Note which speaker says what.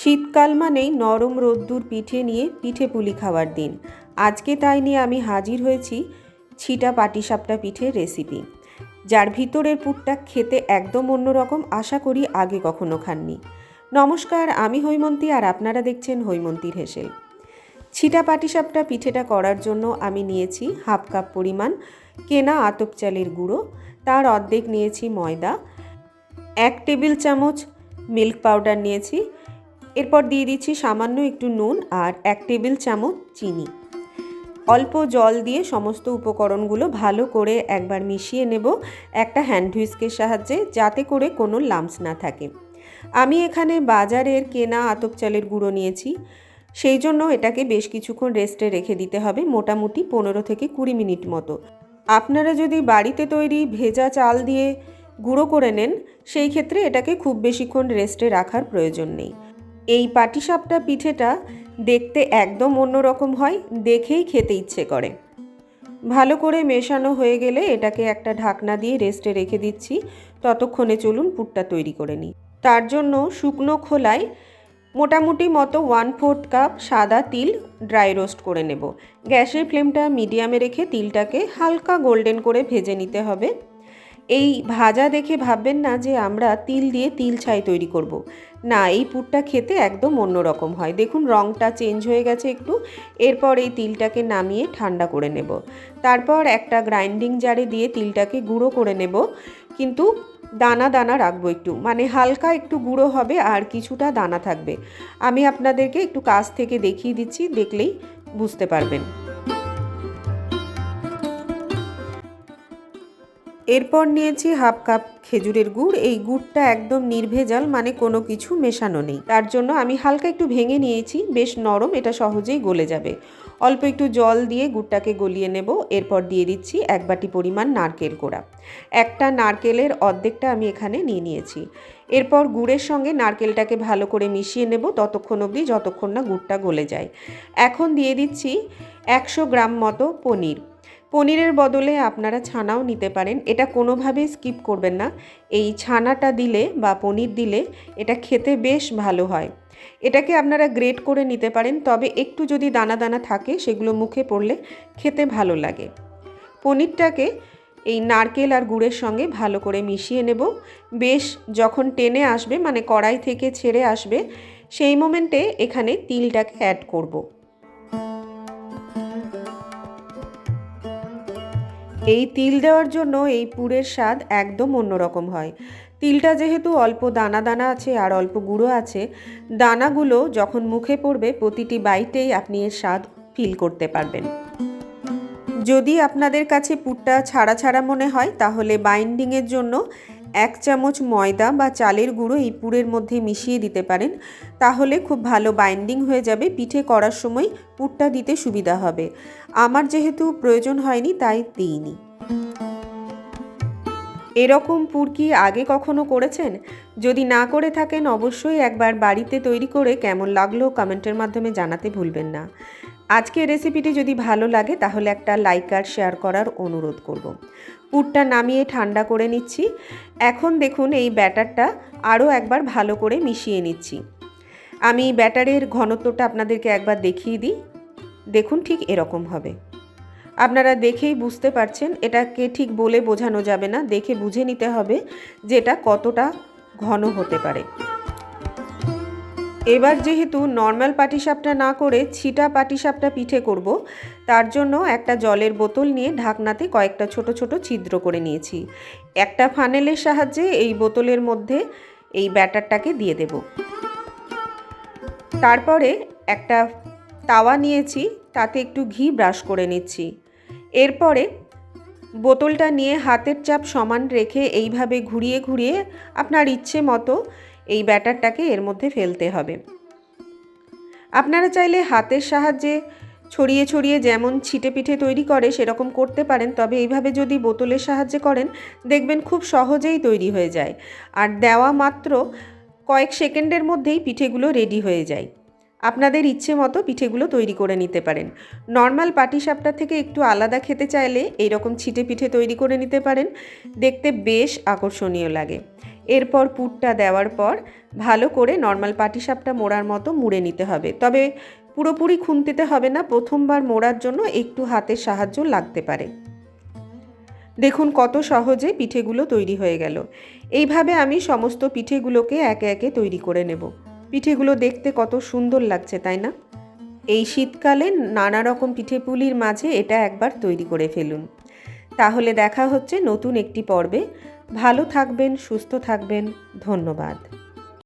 Speaker 1: শীতকাল মানেই নরম রোদ্দুর পিঠে নিয়ে পিঠে পুলি খাওয়ার দিন। আজকে তাই নিয়ে আমি হাজির হয়েছি ছিটা পাটিসাপটা পিঠের রেসিপি যার ভিতরের পুরটা খেতে একদম অন্যরকম আশা করি আগে কখনো খাননি। নমস্কার, আমি হৈমন্তী আর আপনারা দেখছেন হৈমন্তীর হেসেল। ছিটা পাটিসাপটা পিঠেটা করার জন্য আমি নিয়েছি হাফ কাপ পরিমাণ কেনা আতপ চালের গুঁড়ো, তার অর্ধেক নিয়েছি ময়দা, এক টেবিল চামচ মিল্ক পাউডার নিয়েছি এরপর দিয়ে দিচ্ছি সামান্য একটু নুন আর এক টেবিল চামচ চিনি। অল্প জল দিয়ে সমস্ত উপকরণগুলো ভালো করে একবার মিশিয়ে নেব একটা হ্যান্ড হুইস্কের সাহায্যে যাতে করে কোনো লাম্পস না থাকে। আমি এখানে বাজারের কেনা আতপ চালের গুঁড়ো নিয়েছি। সেই জন্য এটাকে বেশ কিছুক্ষণ রেস্টে রেখে দিতে হবে, মোটামুটি পনেরো থেকে কুড়ি মিনিট মতো। আপনারা যদি বাড়িতে তৈরি ভেজা চাল দিয়ে গুঁড়ো করে নেন, সেই ক্ষেত্রে এটাকে খুব বেশিক্ষণ রেস্টে রাখার প্রয়োজন নেই। এই পাটিসাপটা পিঠেটা দেখতে একদম অন্যরকম হয়, দেখেই খেতে ইচ্ছে করে। ভালো করে মেশানো হয়ে গেলে এটাকে একটা ঢাকনা দিয়ে রেস্টে রেখে দিচ্ছি। ততক্ষণে চলুন পুরটা তৈরি করে নিই। তার জন্য শুকনো খোলায় মোটামুটি মতো ওয়ান ফোর্থ কাপ সাদা তিল ড্রাই রোস্ট করে নেব। গ্যাসের ফ্লেমটা মিডিয়ামে রেখে তিলটাকে হালকা গোল্ডেন করে ভেজে নিতে হবে। এই ভাজা দেখে ভাববেন না যে আমরা তিল দিয়ে তিল ছাই তৈরি করব। না, এই পুরটা খেতে একদম অন্যরকম হয়। দেখুন রঙটা চেঞ্জ হয়ে গেছে একটু। এরপর এই তিলটাকে নামিয়ে ঠান্ডা করে নেব। তারপর একটা গ্রাইন্ডিং জারে দিয়ে তিলটাকে গুঁড়ো করে নেব। কিন্তু দানা দানা রাখব একটু। মানে হালকা একটু গুঁড়ো হবে আর কিছুটা দানা থাকবে। আমি আপনাদেরকে একটু কাছ থেকে দেখিয়ে দিচ্ছি, দেখলেই বুঝতে পারবেন। এরপর নিয়েছি হাফ কাপ খেজুরের গুড়। এই গুড়টা একদম নির্ভেজাল মানে কোনো কিছু মেশানো নেই। তার জন্য আমি হালকা একটু ভেঙে নিয়েছি, বেশ নরম, এটা সহজেই গলে যাবে। অল্প একটু জল দিয়ে গুড়টাকে গলিয়ে নেব। এরপর দিয়ে দিচ্ছি এক বাটি পরিমাণ নারকেল কোড়া। একটা নারকেলের অর্ধেকটা আমি এখানে নিয়ে নিয়েছি। এরপর গুড়ের সঙ্গে নারকেলটাকে ভালো করে মিশিয়ে নেব, ততক্ষণ অবধি, যতক্ষণ না গুড়টা গলে যায়। এখন দিয়ে দিচ্ছি একশো গ্রাম মতো পনির। পনিরের বদলে আপনারা ছানাও নিতে পারেন। এটা কোনোভাবেই স্কিপ করবেন না। এই ছানাটা দিলে বা পনির দিলে এটা খেতে বেশ ভালো হয়। এটাকে আপনারা গ্রেট করে নিতে পারেন, তবে একটু যদি দানা দানা থাকে সেগুলো মুখে পড়লে খেতে ভালো লাগে। পনিরটাকে এই নারকেল আর গুড়ের সঙ্গে ভালো করে মিশিয়ে নেব। বেশ যখন টেনে আসবে মানে কড়াই থেকে ছেড়ে আসবে, সেই মোমেন্টে এখানে তিলটাকে অ্যাড করব। এই তিল দেওয়ার জন্য এই পুরের স্বাদ একদম অন্যরকম হয়। তিলটা যেহেতু অল্প দানা দানা আছে আর অল্প গুঁড়ো আছে, দানাগুলো যখন মুখে পড়বে প্রতিটি বাইটেই আপনি এর স্বাদ ফিল করতে পারবেন। যদি আপনাদের কাছে পুরটা ছাড়া ছাড়া মনে হয়, তাহলে বাইন্ডিংয়ের জন্য এক চামচ ময়দা বা চালের গুঁড়ো এই পুরের মধ্যে মিশিয়ে দিতে পারেন। তাহলে খুব ভালো বাইন্ডিং হয়ে যাবে, পিঠে করার সময় পুরটা দিতে সুবিধা হবে। আমার যেহেতু প্রয়োজন হয়নি, তাই দিইনি। এরকম পুর কি আগে কখনো করেছেন? যদি না করে থাকেন, অবশ্যই একবার বাড়িতে তৈরি করে কেমন লাগল কমেন্টের মাধ্যমে জানাতে ভুলবেন না। আজকে রেসিপিটি যদি ভালো লাগে, তাহলে একটা লাইক আর শেয়ার করার অনুরোধ করব। পুরটা নামিয়ে ঠান্ডা করে নিচ্ছি। এখন দেখুন এই ব্যাটারটা আরও একবার ভালো করে মিশিয়ে নিচ্ছি। আমি ব্যাটারের ঘনত্বটা আপনাদেরকে একবার দেখিয়ে দিই। দেখুন ঠিক এরকম হবে। আপনারা দেখেই বুঝতে পারছেন, এটাকে ঠিক বলে বোঝানো যাবে না। দেখে বুঝে নিতে হবে যে এটা কতটা ঘন হতে পারে। এবার যেহেতু নর্মাল পাটিসাপটা না করে ছিটা পাটিসাপটা পিঠে করব তার জন্য একটা জলের বোতল নিয়ে ঢাকনাতে কয়েকটা ছোট ছোট ছিদ্র করে নিয়েছি। একটা ফানেলের সাহায্যে এই বোতলের মধ্যে এই ব্যাটারটাকে দিয়ে দেব। তারপরে একটা তাওয়া নিয়েছি, তাতে একটু ঘি ব্রাশ করে নিচ্ছি। এরপরে বোতলটা নিয়ে হাতের চাপ সমান রেখে এইভাবে ঘুরিয়ে ঘুরিয়ে আপনার ইচ্ছে মতো এই ব্যাটারটাকে এর মধ্যে ফেলতে হবে। আপনারা চাইলে হাতের সাহায্যে ছড়িয়ে ছড়িয়ে যেমন ছিটে পিঠে তৈরি করে, সেরকম করতে পারেন। তবে এইভাবে যদি বোতলের সাহায্যে করেন, দেখবেন খুব সহজেই তৈরি হয়ে যায়। আর দেওয়া মাত্র কয়েক সেকেন্ডের মধ্যেই পিঠেগুলো রেডি হয়ে যায়। আপনাদের ইচ্ছে মতো পিঠেগুলো তৈরি করে নিতে পারেন। নর্মাল পাটিসাপটা থেকে একটু আলাদা খেতে চাইলে এইরকম ছিটে পিঠে তৈরি করে নিতে পারেন। দেখতে বেশ আকর্ষণীয় লাগে। এরপর পুরটা দেওয়ার পর ভালো করে নর্মাল পাটিসাপটা মোড়ার মতো মুড়ে নিতে হবে। তবে পুরোপুরি খুন্তিতে হবে না, প্রথমবার মোড়ার জন্য একটু হাতের সাহায্য লাগতে পারে। দেখুন কত সহজে পিঠেগুলো তৈরি হয়ে গেল। এইভাবে আমি সমস্ত পিঠেগুলোকে একে একে তৈরি করে নেব। পিঠেগুলো দেখতে কত সুন্দর লাগছে, তাই না? এই শীতকালে নানা রকম পিঠেপুলির মাঝে এটা একবার তৈরি করে ফেলুন। তাহলে দেখা হচ্ছে নতুন একটি পর্বে। ভালো থাকবেন, সুস্থ থাকবেন। ধন্যবাদ।